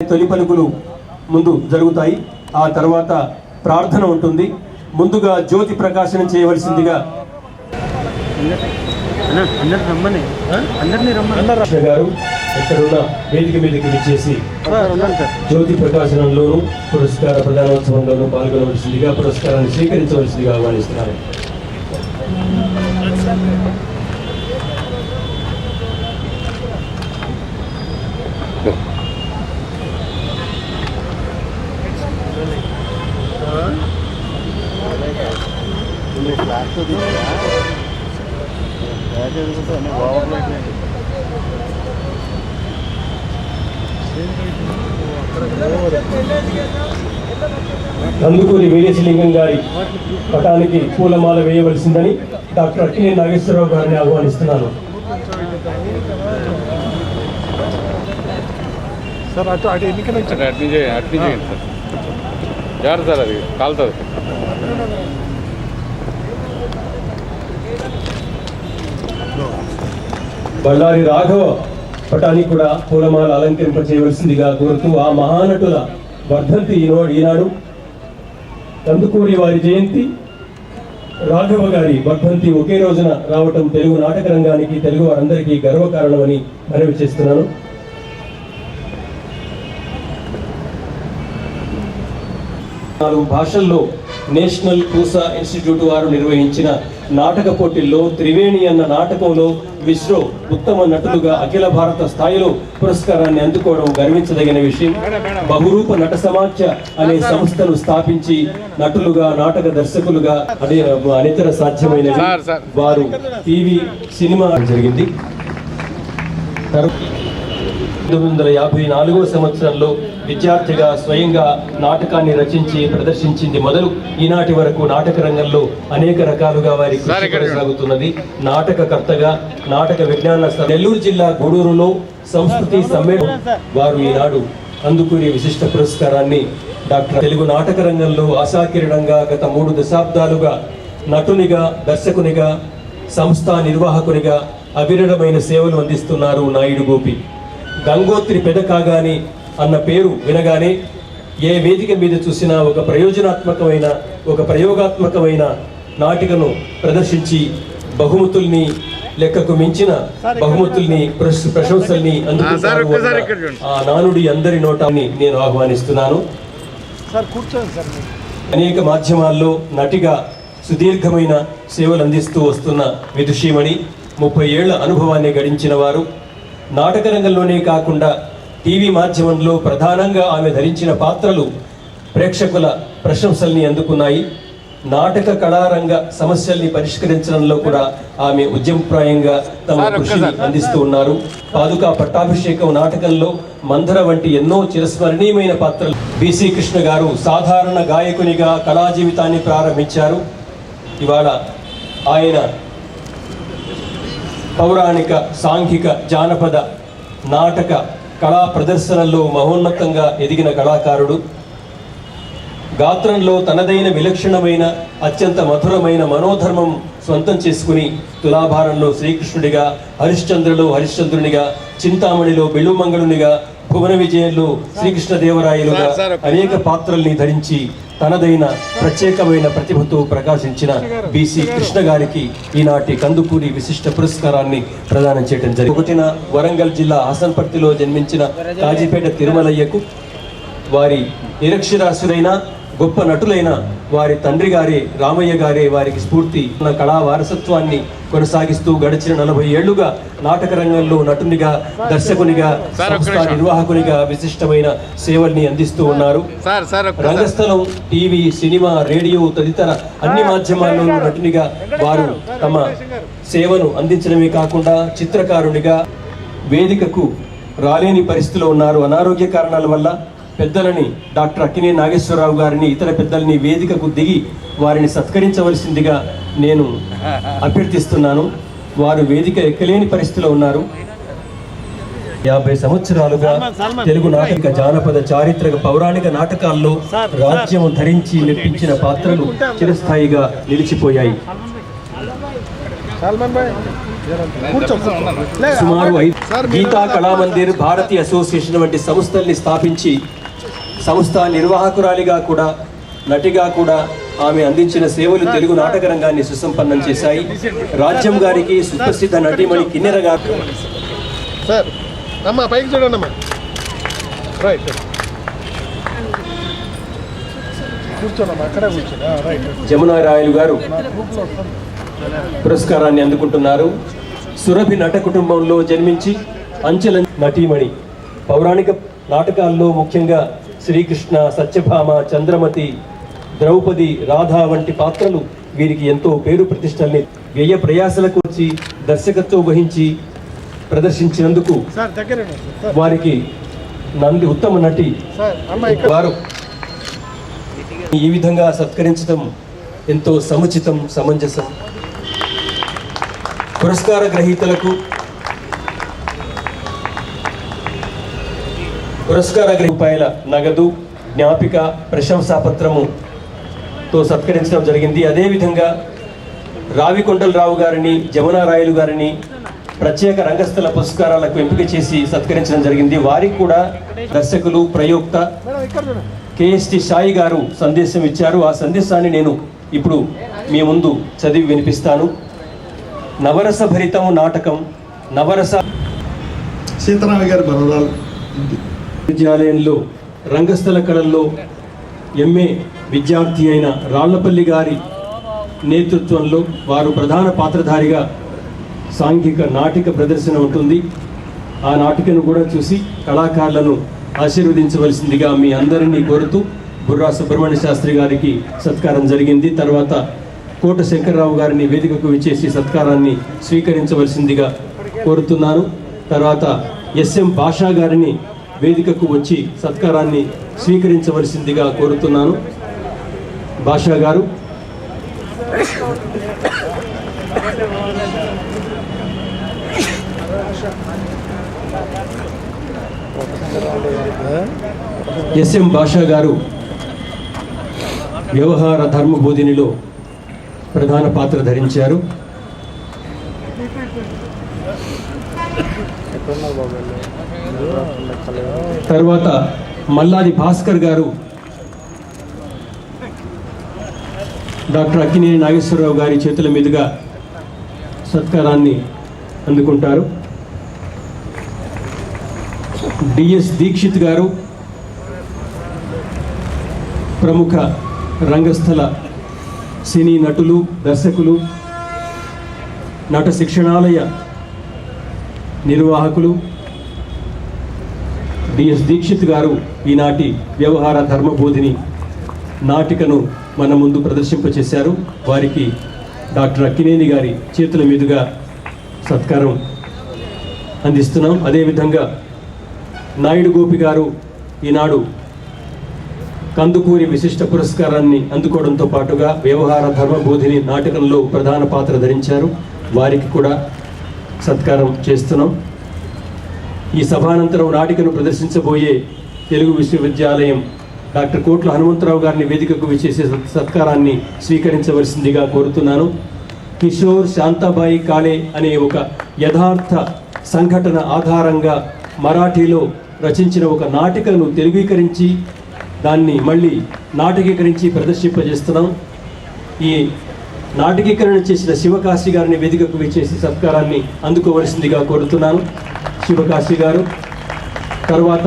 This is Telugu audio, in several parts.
తొలి పలుకులు ముందు జరుగుతాయి. ఆ తర్వాత ప్రార్థన ఉంటుంది. ముందుగా జ్యోతి ప్రకాశనం చేయవలసిందిగా గారు ఎక్కడున్న వేదిక మీదకి విచ్చేసి జ్యోతి ప్రకాశనంలోను పురస్కార ప్రధానోత్సవంలోను పాల్గొనవలసిందిగా పురస్కారాన్ని స్వీకరించవలసిందిగా ఆహ్వానిస్తున్నారు నందుకూరి వీరేశలింగం గారి పటానికి పూలమాల వేయవలసిందని డాక్టర్ అక్కినే నాగేశ్వరరావు గారిని ఆహ్వానిస్తున్నాను సార్ అటు అటు అటు సార్ జాగ్రత్త సార్ అది కాలుతుంది బళ్ళారి రాఘవ పటానికి కూడా పూలమాల అలంకరింప చేయవలసిందిగా కోరుతూ ఆ మహానటుల వర్ధంతి ఈనాడు ఈనాడు కందుకూరి వారి జయంతి. రాఘవ గారి వర్ధంతి ఒకే రోజున రావటం తెలుగు నాటక రంగానికి తెలుగు వారందరికీ గర్వకారణమని మనవి చేస్తున్నాను. నాలుగు భాషల్లో నేషనల్ పూసా ఇన్స్టిట్యూట్ వారు నిర్వహించిన నాటక పోటీల్లో త్రివేణి అన్న నాటకంలో విశ్రో ఉత్తమ నటులుగా అఖిల భారత స్థాయిలో పురస్కారాన్ని అందుకోవడం గర్వించదగిన విషయం బహురూప నట సమాఖ్య అనే సంస్థను స్థాపించి నటులుగా నాటక దర్శకులుగా అదే అనితర సార్. వారు టీవీ సినిమా జరిగింది పంతొమ్మిది వందల యాభై నాలుగో సంవత్సరంలో విద్యార్థిగా స్వయంగా నాటకాన్ని రచించి ప్రదర్శించింది మొదలు ఈనాటి వరకు నాటక రంగంలో అనేక రకాలుగా వారి. కొనసాగుతున్నది నాటకకర్తగా నాటక విజ్ఞాన నెల్లూరు జిల్లా గూడూరులో సంస్కృతి సమ్మేళనం వారు ఈనాడు అందుకునే విశిష్ట పురస్కారాన్ని డాక్టర్ తెలుగు నాటక రంగంలో ఆశాకిరణంగా గత మూడు దశాబ్దాలుగా నటునిగా దర్శకునిగా సంస్థా నిర్వాహకునిగా అవిరళమైన సేవలు అందిస్తున్నారు నాయుడు గోపి గంగోత్రి పెద కాగాని అన్న పేరు వినగానే ఏ వేదిక మీద చూసినా ఒక ప్రయోజనాత్మకమైన ఒక ప్రయోగాత్మకమైన నాటికను ప్రదర్శించి బహుమతుల్ని లెక్కకు మించిన బహుమతుల్ని ప్రశ- ప్రశంసల్ని అందుకుంటారు చూడండి. ఆ నానుడి అందరి నోటాన్ని నేను ఆహ్వానిస్తున్నాను సార్ కూర్చోండి సార్ మీరు. అనేక మాధ్యమాల్లో నటిగా సుదీర్ఘమైన సేవలు అందిస్తూ వస్తున్న విదుషీమణి ముప్పై ఏళ్ళ అనుభవాన్ని గడించిన వారు నాటక రంగంలోనే కాకుండా టీవీ మాధ్యమంలో ప్రధానంగా ఆమె ధరించిన పాత్రలు ప్రేక్షకుల ప్రశంసల్ని అందుకున్నాయి. నాటక కళారంగ సమస్యల్ని పరిష్కరించడంలో కూడా ఆమె ఉద్యమప్రాయంగా తమ కృషిని. అందిస్తూ ఉన్నారు. పాదుకా పట్టాభిషేకం నాటకంలో మందర వంటి ఎన్నో చిరస్మరణీయమైన పాత్రలు. బీసీ కృష్ణ గారు సాధారణ గాయకునిగా కళా జీవితాన్ని ప్రారంభించారు. ఇవాళ ఆయన పౌరాణిక సాంఘిక జానపద నాటక కళా ప్రదర్శనల్లో మహోన్నతంగా ఎదిగిన కళాకారుడు గాత్రంలో తనదైన విలక్షణమైన అత్యంత మధురమైన మనోధర్మం స్వంతం చేసుకుని తులాభారంలో శ్రీకృష్ణుడిగా హరిశ్చంద్రులో హరిశ్చంద్రునిగా చింతామణిలో బెళ్ళుమంగళునిగా భువన విజయంలో శ్రీకృష్ణదేవరాయలుగా అనేక పాత్రల్ని ధరించి తనదైన ప్రత్యేకమైన ప్రతిభతో ప్రకాశించిన బీసీ కృష్ణ గారికి ఈనాటి కందుకూరి విశిష్ట పురస్కారాన్ని ప్రదానం చేయడం జరిగింది. ఒకటిన వరంగల్ జిల్లా హసన్పర్తిలో జన్మించిన కాజీపేట తిరుమలయ్యకు వారి నిరక్షరాస్యులైన గొప్ప నటులైన వారి తండ్రి గారే రామయ్య గారే వారికి స్ఫూర్తి. ఉన్న కళా వారసత్వాన్ని కొనసాగిస్తూ గడిచిన నలభై ఏళ్ళుగా నాటక రంగంలో నటునిగా దర్శకునిగా. నిర్వాహకునిగా విశిష్టమైన సేవల్ని అందిస్తూ ఉన్నారు. రంగస్థలం టీవీ సినిమా రేడియో తదితర అన్ని మాధ్యమాల్లోనూ నటునిగా వారు తమ సేవను అందించడమే కాకుండా చిత్రకారునిగా వేదికకు రాలేని పరిస్థితిలో ఉన్నారు. అనారోగ్య కారణాల వల్ల పెద్దలని డాక్టర్ అక్కినే నాగేశ్వరరావు గారిని ఇతర పెద్దల్ని వేదికకు దిగి వారిని సత్కరించవలసిందిగా నేను అభ్యర్థిస్తున్నాను. వారు వేదిక ఎక్కలేని పరిస్థితిలో ఉన్నారు. యాభై సంవత్సరాలుగా తెలుగు నాటక జానపద చారిత్రక పౌరాణిక నాటకాల్లో రాజ్యం ధరించి మెప్పించిన పాత్రలు చిరస్థాయిగా నిలిచిపోయాయి. సుమారు ఐదు గీతా కళామందిర్ భారతీయ అసోసియేషన్ వంటి సంస్థల్ని స్థాపించి సంస్థ నిర్వాహకురాలిగా కూడా నటిగా కూడా ఆమె అందించిన సేవలు తెలుగు నాటక రంగాన్ని సుసంపన్నం చేశాయి. రాజ్యం గారికి సుప్రసిద్ధ నటీమణి కిన్నెర గారు. సార్ అమ్మా పైకి చూడండి అమ్మా. కూర్చోండి రైట్ జమునా రాయలు గారు పురస్కారాన్ని అందుకుంటున్నారు. సురభి నట కుటుంబంలో జన్మించి అంచెల నటీమణి. పౌరాణిక నాటకాల్లో ముఖ్యంగా శ్రీకృష్ణ సత్యభామ చంద్రమతి ద్రౌపది రాధా వంటి పాత్రలు వీరికి ఎంతో పేరు ప్రతిష్టల్ని వ్యయ ప్రయాసలకు వచ్చి దర్శకత్వం వహించి ప్రదర్శించినందుకు వారికి నంది ఉత్తమ నటి వారు ఈ విధంగా సత్కరించడం ఎంతో సముచితం సమంజసం. పురస్కార గ్రహీతలకు పురస్కార రూపాయల నగదు జ్ఞాపిక ప్రశంసాపత్రముతో సత్కరించడం జరిగింది. అదేవిధంగా రావికొండలరావు గారిని జమునారాయలు గారిని ప్రత్యేక రంగస్థల పురస్కారాలకు ఎంపిక చేసి సత్కరించడం జరిగింది. వారికి కూడా దర్శకులు ప్రయోక్త కేఎస్టి సాయి గారు సందేశం ఇచ్చారు. ఆ సందేశాన్ని నేను ఇప్పుడు మీ ముందు చదివి వినిపిస్తాను. నవరస భరితం నాటకం నవరస సీతారామ గారి బలరాలు విద్యాలయంలో రంగస్థల కళల్లో ఎంఏ విద్యార్థి అయిన రాళ్ళపల్లి గారి నేతృత్వంలో వారు ప్రధాన పాత్రధారిగా సాంఘిక నాటిక ప్రదర్శన ఉంటుంది. ఆ నాటికను కూడా చూసి కళాకారులను ఆశీర్వదించవలసిందిగా మీ అందరినీ కోరుతూ బుర్రా సుబ్రహ్మణ్య శాస్త్రి గారికి సత్కారం జరిగింది. తర్వాత కోట శంకర్రావు గారిని వేదికకు విచ్చేసి సత్కారాన్ని స్వీకరించవలసిందిగా కోరుతున్నాను. తర్వాత ఎస్ఎం భాషా గారిని వేదికకు వచ్చి సత్కారాన్ని స్వీకరించవలసిందిగా కోరుతున్నాను. భాషా గారు. ఎస్ఎం భాషా గారు వ్యవహార ధర్మ బోధినిలో ప్రధాన పాత్ర ధరించారు. తర్వాత మల్లాది భాస్కర్ గారు డాక్టర్ అక్కినేని నాగేశ్వరరావు గారి చేతుల మీదుగా సత్కారాన్ని అందుకుంటారు. డిఎస్ దీక్షిత్ గారు ప్రముఖ రంగస్థల సినీ నటులు దర్శకులు నట శిక్షణాలయ నిర్వాహకులు డిఎస్ దీక్షిత్ గారు ఈనాటి వ్యవహార ధర్మబోధిని నాటికను మన ముందు ప్రదర్శింపచేశారు. వారికి డాక్టర్ అక్కినేని గారి చేతుల మీదుగా సత్కారం అందిస్తున్నాం. అదేవిధంగా నాయుడు గోపి గారు ఈనాడు కందుకూరి విశిష్ట పురస్కారాన్ని అందుకోవడంతో పాటుగా వ్యవహార ధర్మబోధిని నాటకంలో ప్రధాన పాత్ర ధరించారు. వారికి కూడా సత్కారం చేస్తున్నాం. ఈ సభానంతరం నాటికను ప్రదర్శించబోయే తెలుగు విశ్వవిద్యాలయం డాక్టర్ కోట్ల హనుమంతరావు గారిని వేదికకు విచ్చేసే సత్- సత్కారాన్ని స్వీకరించవలసిందిగా కోరుతున్నాను. కిషోర్ శాంతాబాయి కాళే అనే ఒక యథార్థ సంఘటన ఆధారంగా మరాఠీలో రచించిన ఒక నాటికను తెలుగీకరించి దాన్ని మళ్ళీ నాటకీకరించి ప్రదర్శింపజేస్తున్నాం. ఈ నాటకీకరణ చేసిన శివకాశి గారిని వేదికకు విచ్చేసి సత్కారాన్ని అందుకోవలసిందిగా కోరుతున్నాను. శివకాశి గారు తర్వాత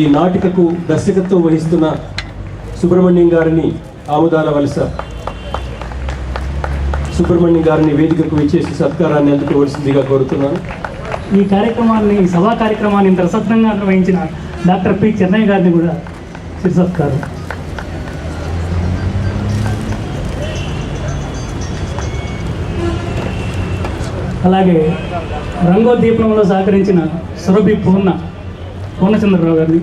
ఈ నాటికకు దర్శకత్వం వహిస్తున్న సుబ్రహ్మణ్యం గారిని ఆముదాల వలస సుబ్రహ్మణ్యం గారిని వేదికకు విచ్చేసి సత్కారాన్ని అందుకోవలసిందిగా కోరుతున్నాను. ఈ కార్యక్రమాన్ని సభా కార్యక్రమాన్ని ఇంత రసత్నంగా నిర్వహించిన డాక్టర్ పి. చెన్నయ్య గారిని కూడా సత్కారం. అలాగే రంగోద్దీపంలో సహకరించిన సురభి పూర్ణ పూర్ణచంద్రరావు గారిని.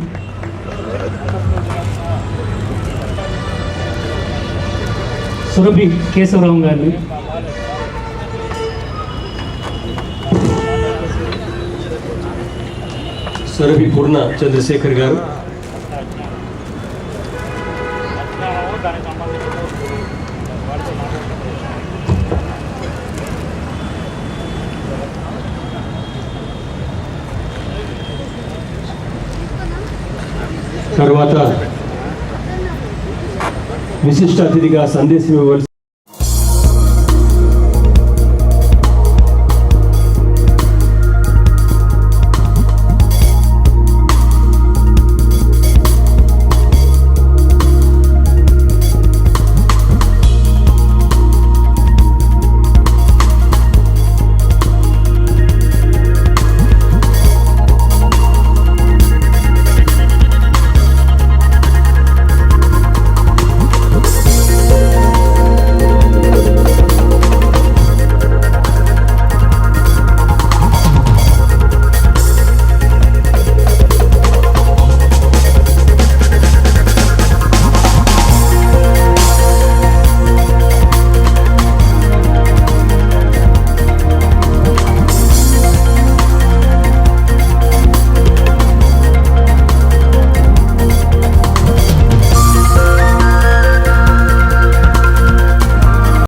సురభి కేశవరావు గారిని. సురభి పూర్ణ చంద్రశేఖర్ గారు. తర్వాత విశిష్ట అతిథిగా సందేశం ఇవ్వవలసి